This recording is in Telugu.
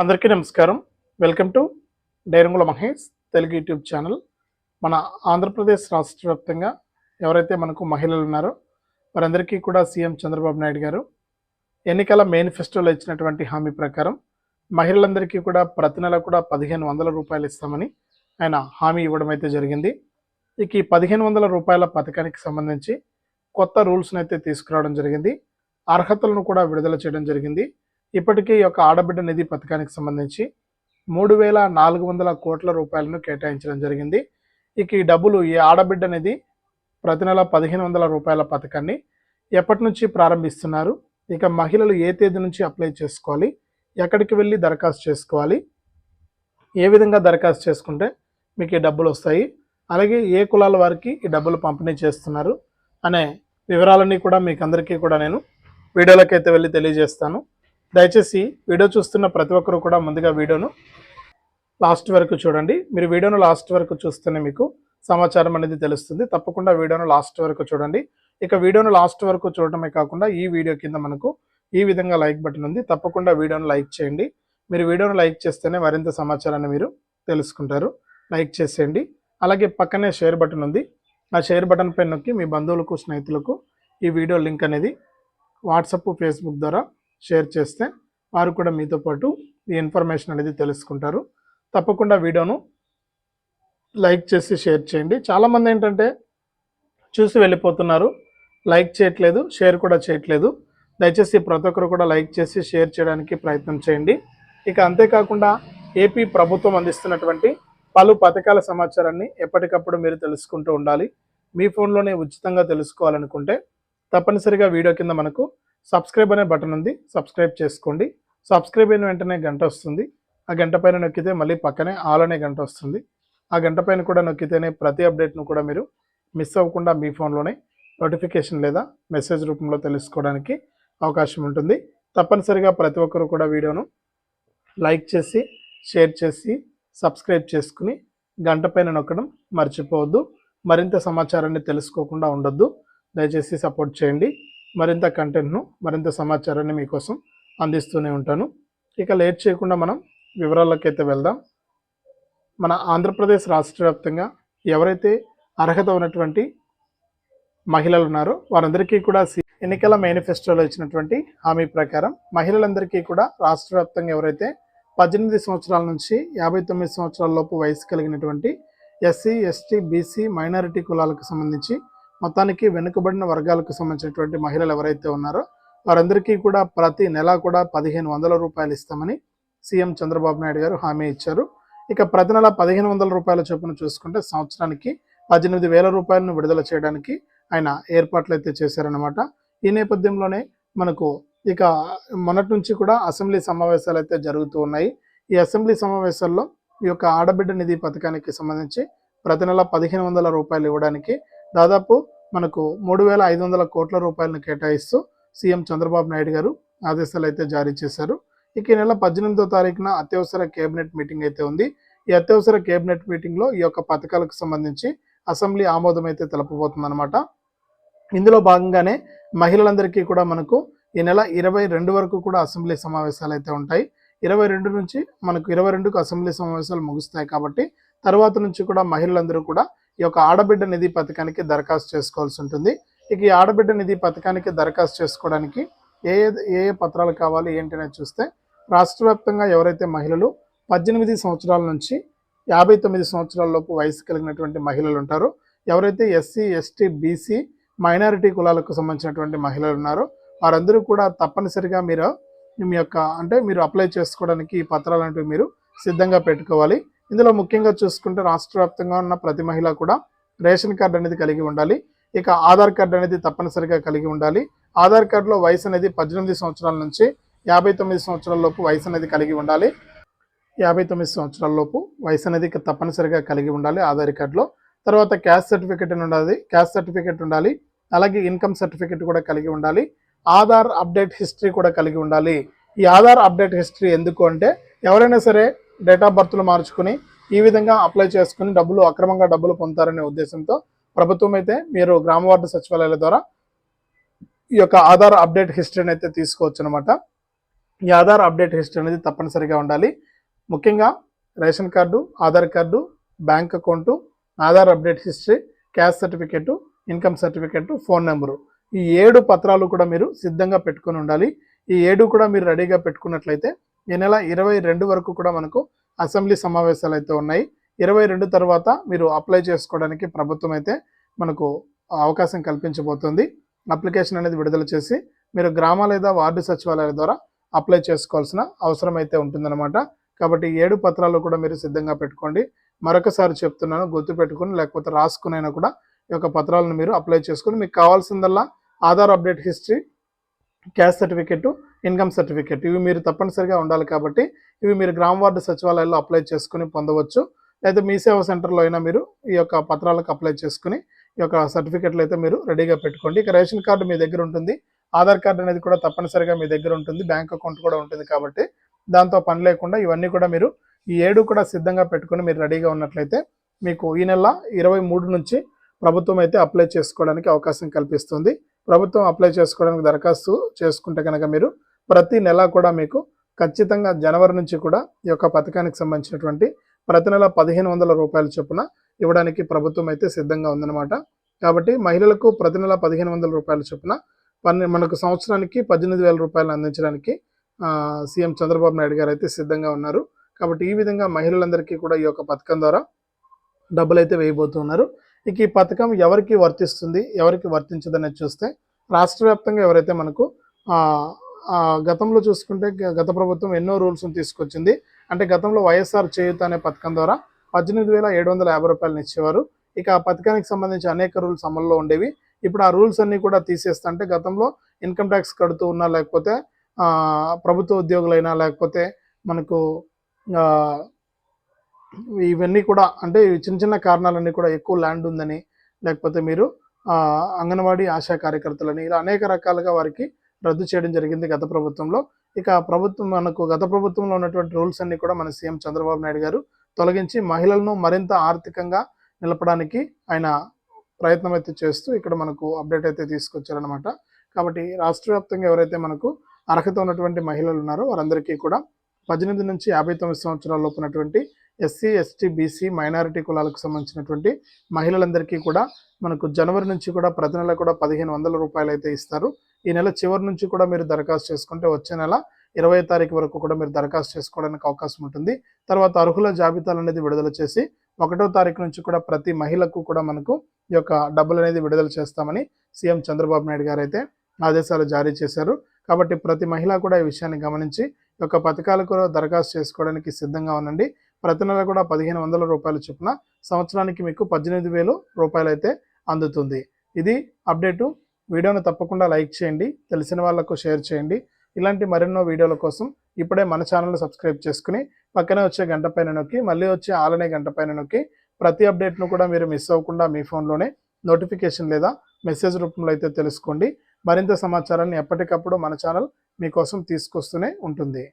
అందరికీ నమస్కారం. Welcome to Dairangula Mahesh Telugu YouTube channel. మన ఆంధ్రప్రదేశ్ రాష్ట్ర వ్యాప్తంగా ఎవరైతే మనకు మహిళలు ఉన్నారో వారందరికీ కూడా సీఎం చంద్రబాబు నాయుడు గారు ఎన్నికల మేనిఫెస్టోలో ఇచ్చినటువంటి హామీ ప్రకారం మహిళలందరికీ కూడా ప్రతి నెల కూడా పదిహేను వందల రూపాయలు ఇస్తామని ఆయన హామీ ఇవ్వడం అయితే జరిగింది. ఇక ఈ పదిహేను వందల రూపాయల పథకానికి సంబంధించి కొత్త రూల్స్ని అయితే తీసుకురావడం జరిగింది. అర్హతలను కూడా విడుదల చేయడం జరిగింది. ఇప్పటికే ఈ యొక్క ఆడబిడ్డ నిధి పథకానికి సంబంధించి మూడు వేల నాలుగు వందల కోట్ల రూపాయలను కేటాయించడం జరిగింది. ఇక ఈ డబ్బులు ఈ ఆడబిడ్డ నిధి ప్రతి నెల పదిహేను వందల రూపాయల పథకాన్ని ఎప్పటి నుంచి ప్రారంభిస్తున్నారు? ఇక మహిళలు ఏ తేదీ నుంచి అప్లై చేసుకోవాలి? ఎక్కడికి వెళ్ళి దరఖాస్తు చేసుకోవాలి? ఏ విధంగా దరఖాస్తు చేసుకుంటే మీకు ఈ డబ్బులు వస్తాయి? అలాగే ఏ కులాల వారికి ఈ డబ్బులు పంపిణీ చేస్తున్నారు? అనే వివరాలన్నీ కూడా మీకు అందరికీ కూడా నేను వీడియోలకైతే వెళ్ళి తెలియజేస్తాను. దయచేసి వీడియో చూస్తున్న ప్రతి ఒక్కరు కూడా ముందుగా వీడియోను లాస్ట్ వరకు చూడండి. మీరు వీడియోను లాస్ట్ వరకు చూస్తేనే మీకు సమాచారం అనేది తెలుస్తుంది. తప్పకుండా వీడియోను లాస్ట్ వరకు చూడండి. ఇక వీడియోను లాస్ట్ వరకు చూడటమే కాకుండా ఈ వీడియో కింద మనకు ఈ విధంగా లైక్ బటన్ ఉంది. తప్పకుండా వీడియోను లైక్ చేయండి. మీరు వీడియోను లైక్ చేస్తేనే మరింత సమాచారాన్ని మీరు తెలుసుకుంటారు. లైక్ చేసేయండి. అలాగే పక్కనే షేర్ బటన్ ఉంది. ఆ షేర్ బటన్ పై నొక్కి మీ బంధువులకు స్నేహితులకు ఈ వీడియో లింక్ అనేది వాట్సప్ ఫేస్బుక్ ద్వారా షేర్ చేస్తే వారు కూడా మీతో పాటు ఈ ఇన్ఫర్మేషన్ అనేది తెలుసుకుంటారు. తప్పకుండా వీడియోను లైక్ చేసి షేర్ చేయండి. చాలామంది ఏంటంటే చూసి వెళ్ళిపోతున్నారు. లైక్ చేయట్లేదు షేర్ కూడా చేయట్లేదు. దయచేసి ప్రతి ఒక్కరు కూడా లైక్ చేసి షేర్ చేయడానికి ప్రయత్నం చేయండి. ఇక అంతేకాకుండా ఏపీ ప్రభుత్వం అందిస్తున్నటువంటి పలు పథకాల సమాచారాన్ని ఎప్పటికప్పుడు మీరు తెలుసుకుంటూ ఉండాలి. మీ ఫోన్లోనే ఉచితంగా తెలుసుకోవాలనుకుంటే తప్పనిసరిగా వీడియో కింద మనకు సబ్స్క్రైబ్ అనే బటన్ ఉంది సబ్స్క్రైబ్ చేసుకోండి. సబ్స్క్రైబ్ అయిన వెంటనే గంట వస్తుంది. ఆ గంట పైన నొక్కితే మళ్ళీ పక్కనే ఆల్ అనే గంట వస్తుంది. ఆ గంట పైన కూడా నొక్కితేనే ప్రతి అప్డేట్ను కూడా మీరు మిస్ అవ్వకుండా మీ ఫోన్లోనే నోటిఫికేషన్ లేదా మెసేజ్ రూపంలో తెలుసుకోవడానికి అవకాశం ఉంటుంది. తప్పనిసరిగా ప్రతి ఒక్కరు కూడా వీడియోను లైక్ చేసి షేర్ చేసి సబ్స్క్రైబ్ చేసుకుని గంట పైన నొక్కడం మర్చిపోవద్దు. మరింత సమాచారాన్ని తెలుసుకోకుండా ఉండొద్దు. దయచేసి సపోర్ట్ చేయండి. మరింత కంటెంట్ను మరింత సమాచారాన్ని మీకోసం అందిస్తూనే ఉంటాను. ఇక లేట్ చేయకుండా మనం వివరాలకైతే వెళ్దాం. మన ఆంధ్రప్రదేశ్ రాష్ట్ర వ్యాప్తంగా ఎవరైతే అర్హత ఉన్నటువంటి మహిళలు ఉన్నారో వారందరికీ కూడా సి- ఎన్నికల మేనిఫెస్టోలో ఇచ్చినటువంటి హామీ ప్రకారం మహిళలందరికీ కూడా రాష్ట్ర వ్యాప్తంగా ఎవరైతే పద్దెనిమిది సంవత్సరాల నుంచి యాభై తొమ్మిది సంవత్సరాల లోపు వయసు కలిగినటువంటి ఎస్సీ ఎస్టీ బీసీ మైనారిటీ కులాలకు సంబంధించి మొత్తానికి వెనుకబడిన వర్గాలకు సంబంధించినటువంటి మహిళలు ఎవరైతే ఉన్నారో వారందరికీ కూడా ప్రతి నెల కూడా పదిహేను వందల రూపాయలు ఇస్తామని సీఎం చంద్రబాబు నాయుడు గారు హామీ ఇచ్చారు. ఇక ప్రతి నెల పదిహేను వందల రూపాయల చొప్పున చూసుకుంటే సంవత్సరానికి పద్దెనిమిది వేల రూపాయలను విడుదల చేయడానికి ఆయన ఏర్పాట్లు అయితే చేశారనమాట ఈ నేపథ్యంలోనే మనకు ఇక మొన్నటి నుంచి కూడా అసెంబ్లీ సమావేశాలు అయితే జరుగుతూ ఉన్నాయి. ఈ అసెంబ్లీ సమావేశాల్లో ఈ యొక్క ఆడబిడ్డ నిధి పథకానికి సంబంధించి ప్రతి నెల పదిహేను వందల రూపాయలు ఇవ్వడానికి దాదాపు మనకు మూడు వేల ఐదు వందల కోట్ల రూపాయలను కేటాయిస్తూ సీఎం చంద్రబాబు నాయుడు గారు ఆదేశాలు అయితే జారీ చేశారు. ఇక ఈ నెల పద్దెనిమిదో తారీఖున అత్యవసర కేబినెట్ మీటింగ్ అయితే ఉంది. ఈ అత్యవసర కేబినెట్ మీటింగ్లో ఈ యొక్క పథకాలకు సంబంధించి అసెంబ్లీ ఆమోదం అయితే తెలపబోతుందన్నమాట ఇందులో భాగంగానే మహిళలందరికీ కూడా మనకు ఈ నెల ఇరవై రెండు వరకు కూడా అసెంబ్లీ సమావేశాలు అయితే ఉంటాయి. ఇరవై రెండు నుంచి మనకు ఇరవై రెండుకు అసెంబ్లీ సమావేశాలు ముగుస్తాయి కాబట్టి తర్వాత నుంచి కూడా మహిళలందరూ కూడా ఈ యొక్క ఆడబిడ్డ నిధి పథకానికి దరఖాస్తు చేసుకోవాల్సి ఉంటుంది. ఇక ఈ ఆడబిడ్డ నిధి పథకానికి దరఖాస్తు చేసుకోవడానికి ఏ ఏ ఏ పత్రాలు కావాలి ఏంటనేది చూస్తే రాష్ట్రవ్యాప్తంగా ఎవరైతే మహిళలు పద్దెనిమిది సంవత్సరాల నుంచి యాభై తొమ్మిది సంవత్సరాల లోపు వయసు కలిగినటువంటి మహిళలు ఉంటారు. ఎవరైతే ఎస్సీ ఎస్టీ బీసీ మైనారిటీ కులాలకు సంబంధించినటువంటి మహిళలు ఉన్నారో వారందరూ కూడా తప్పనిసరిగా మీరు మీ యొక్క అంటే మీరు అప్లై చేసుకోవడానికి ఈ పత్రాలు అనేవి మీరు సిద్ధంగా పెట్టుకోవాలి. ఇందులో ముఖ్యంగా చూసుకుంటే రాష్ట్ర వ్యాప్తంగా ఉన్న ప్రతి మహిళ కూడా రేషన్ కార్డు అనేది కలిగి ఉండాలి. ఇక ఆధార్ కార్డు అనేది తప్పనిసరిగా కలిగి ఉండాలి. ఆధార్ కార్డులో వయసు అనేది పద్దెనిమిది సంవత్సరాల నుంచి యాభై తొమ్మిది సంవత్సరాల లోపు వయసు అనేది కలిగి ఉండాలి. యాభై తొమ్మిది సంవత్సరాల లోపు వయసు అనేది తప్పనిసరిగా కలిగి ఉండాలి ఆధార్ కార్డులో. తర్వాత క్యాస్ట్ సర్టిఫికేట్ అని ఉండాలి. క్యాస్ట్ సర్టిఫికేట్ ఉండాలి. అలాగే ఇన్కమ్ సర్టిఫికేట్ కూడా కలిగి ఉండాలి. ఆధార్ అప్డేట్ హిస్టరీ కూడా కలిగి ఉండాలి. ఈ ఆధార్ అప్డేట్ హిస్టరీ ఎందుకు అంటే ఎవరైనా సరే డేట్ ఆఫ్ బర్త్లు మార్చుకుని ఈ విధంగా అప్లై చేసుకుని డబ్బులు అక్రమంగా డబ్బులు పొందుతారనే ఉద్దేశంతో ప్రభుత్వం అయితే మీరు గ్రామ వార్డు సచివాలయాల ద్వారా ఈ యొక్క ఆధార్ అప్డేట్ హిస్టరీని అయితే తీసుకోవచ్చు అనమాట ఈ ఆధార్ అప్డేట్ హిస్టరీ అనేది తప్పనిసరిగా ఉండాలి. ముఖ్యంగా ration card Aadhaar card bank account Aadhaar update history caste certificate income certificate phone number. ఈ ఏడు పత్రాలు కూడా మీరు సిద్ధంగా పెట్టుకొని ఉండాలి. ఈ ఏడు కూడా మీరు రెడీగా పెట్టుకున్నట్లయితే ఈ నెల ఇరవై రెండు వరకు కూడా మనకు అసెంబ్లీ సమావేశాలు అయితే ఉన్నాయి. ఇరవై రెండు తర్వాత మీరు అప్లై చేసుకోవడానికి ప్రభుత్వం అయితే మనకు అవకాశం కల్పించబోతుంది. అప్లికేషన్ అనేది విడుదల చేసి మీరు గ్రామ లేదా వార్డు సచివాలయాల ద్వారా అప్లై చేసుకోవాల్సిన అవసరం అయితే ఉంటుందన్నమాట. కాబట్టి ఏడు పత్రాలు కూడా మీరు సిద్ధంగా పెట్టుకోండి. మరొకసారి చెప్తున్నాను గుర్తు పెట్టుకుని లేకపోతే రాసుకునైనా కూడా ఈ యొక్క పత్రాలను మీరు అప్లై చేసుకుని మీకు కావాల్సిందల్లా Aadhaar update history caste certificate income certificate. ఇవి మీరు తప్పనిసరిగా ఉండాలి కాబట్టి ఇవి మీరు గ్రామ వార్డు సచివాలయాల్లో అప్లై చేసుకుని పొందవచ్చు. లేదా మీ సేవా సెంటర్లో అయినా మీరు ఈ యొక్క పత్రాలకు అప్లై చేసుకుని ఈ యొక్క సర్టిఫికెట్లు అయితే మీరు రెడీగా పెట్టుకోండి. ఇక రేషన్ కార్డు మీ దగ్గర ఉంటుంది. ఆధార్ కార్డు అనేది కూడా తప్పనిసరిగా మీ దగ్గర ఉంటుంది. బ్యాంక్ అకౌంట్ కూడా ఉంటుంది కాబట్టి దాంతో పని లేకుండా ఇవన్నీ కూడా మీరు ఈ ఏడు కూడా సిద్ధంగా పెట్టుకుని మీరు రెడీగా ఉన్నట్లయితే మీకు ఈ నెల ఇరవై మూడు నుంచి ప్రభుత్వం అయితే అప్లై చేసుకోవడానికి అవకాశం కల్పిస్తుంది. ప్రభుత్వం అప్లై చేసుకోవడానికి దరఖాస్తు చేసుకుంటే కనుక మీరు ప్రతి నెల కూడా మీకు ఖచ్చితంగా జనవరి నుంచి కూడా ఈ యొక్క పథకానికి సంబంధించినటువంటి ప్రతి నెల పదిహేను వందల రూపాయల చొప్పున ఇవ్వడానికి ప్రభుత్వం అయితే సిద్ధంగా ఉందన్నమాట. కాబట్టి మహిళలకు ప్రతి నెల పదిహేను వందల రూపాయల చొప్పున పన్నె మనకు సంవత్సరానికి పద్దెనిమిది వేల రూపాయలు అందించడానికి సీఎం చంద్రబాబు నాయుడు గారు అయితే సిద్ధంగా ఉన్నారు. కాబట్టి ఈ విధంగా మహిళలందరికీ కూడా ఈ యొక్క పథకం ద్వారా డబ్బులు అయితే వేయబోతున్నారు. ఇక ఈ పథకం ఎవరికి వర్తిస్తుంది ఎవరికి వర్తించదనేది చూస్తే రాష్ట్ర వ్యాప్తంగా ఎవరైతే మనకు గతంలో చూసుకుంటే గత ప్రభుత్వం ఎన్నో రూల్స్ తీసుకొచ్చింది. అంటే గతంలో వైఎస్ఆర్ చేయూత అనే పథకం ద్వారా పద్దెనిమిది వేల ఏడు వందల యాభై రూపాయలను ఇచ్చేవారు. ఇక ఆ పథకానికి సంబంధించి అనేక రూల్స్ అమల్లో ఉండేవి. ఇప్పుడు ఆ రూల్స్ అన్ని కూడా తీసేస్తా అంటే గతంలో ఇన్కమ్ ట్యాక్స్ కడుతూ ఉన్నా లేకపోతే ప్రభుత్వ ఉద్యోగులైనా లేకపోతే మనకు ఇవన్నీ కూడా అంటే చిన్న చిన్న కారణాలన్నీ కూడా ఎక్కువ ల్యాండ్ ఉందని లేకపోతే మీరు అంగన్వాడీ ఆశా కార్యకర్తలని ఇలా అనేక రకాలుగా వారికి రద్దు చేయడం జరిగింది గత ప్రభుత్వంలో. ఇక ప్రభుత్వం మనకు గత ప్రభుత్వంలో ఉన్నటువంటి రూల్స్ అన్ని కూడా మన సీఎం చంద్రబాబు నాయుడు గారు తొలగించి మహిళలను మరింత ఆర్థికంగా నిలపడానికి ఆయన ప్రయత్నం అయితే చేస్తూ ఇక్కడ మనకు అప్డేట్ అయితే తీసుకొచ్చారనమాట కాబట్టి రాష్ట్ర వ్యాప్తంగా ఎవరైతే మనకు అర్హత ఉన్నటువంటి మహిళలు ఉన్నారో వారందరికీ కూడా పద్దెనిమిది నుంచి యాభై తొమ్మిది సంవత్సరాల లోపు ఉన్నటువంటి ఎస్సీ ఎస్టీ బీసీ మైనారిటీ కులాలకు సంబంధించినటువంటి మహిళలందరికీ కూడా మనకు జనవరి నుంచి కూడా ప్రతి నెల కూడా పదిహేను వందల రూపాయలు అయితే ఇస్తారు. ఈ నెల చివరి నుంచి కూడా మీరు దరఖాస్తు చేసుకుంటే వచ్చే నెల ఇరవై తారీఖు వరకు కూడా మీరు దరఖాస్తు చేసుకోవడానికి అవకాశం ఉంటుంది. తర్వాత అర్హుల జాబితాలు అనేది విడుదల చేసి ఒకటో తారీఖు నుంచి కూడా ప్రతి మహిళకు కూడా మనకు ఈ యొక్క డబ్బులు అనేది విడుదల చేస్తామని సీఎం చంద్రబాబు నాయుడు గారు అయితే ఆదేశాలు జారీ చేశారు. కాబట్టి ప్రతి మహిళ కూడా ఈ విషయాన్ని గమనించి ఈ యొక్క పథకాలకు దరఖాస్తు చేసుకోవడానికి సిద్ధంగా ఉండండి. ప్రతి నెల కూడా పదిహేను వందల రూపాయలు చొప్పున సంవత్సరానికి మీకు పద్దెనిమిది వేలు రూపాయలు అయితే అందుతుంది. ఇది అప్డేటు. వీడియోను తప్పకుండా లైక్ చేయండి తెలిసిన వాళ్ళకు షేర్ చేయండి. ఇలాంటి మరెన్నో వీడియోల కోసం ఇప్పుడే మన ఛానల్ సబ్స్క్రైబ్ చేసుకుని పక్కనే వచ్చే గంట పైన నొక్కి మళ్ళీ వచ్చే ఆలనే గంట పైన నొక్కి ప్రతి అప్డేట్ను కూడా మీరు మిస్ అవ్వకుండా మీ ఫోన్లోనే నోటిఫికేషన్ లేదా మెసేజ్ రూపంలో అయితే తెలుసుకోండి. మరింత సమాచారాన్ని ఎప్పటికప్పుడు మన ఛానల్ మీకోసం తీసుకొస్తూనే ఉంటుంది.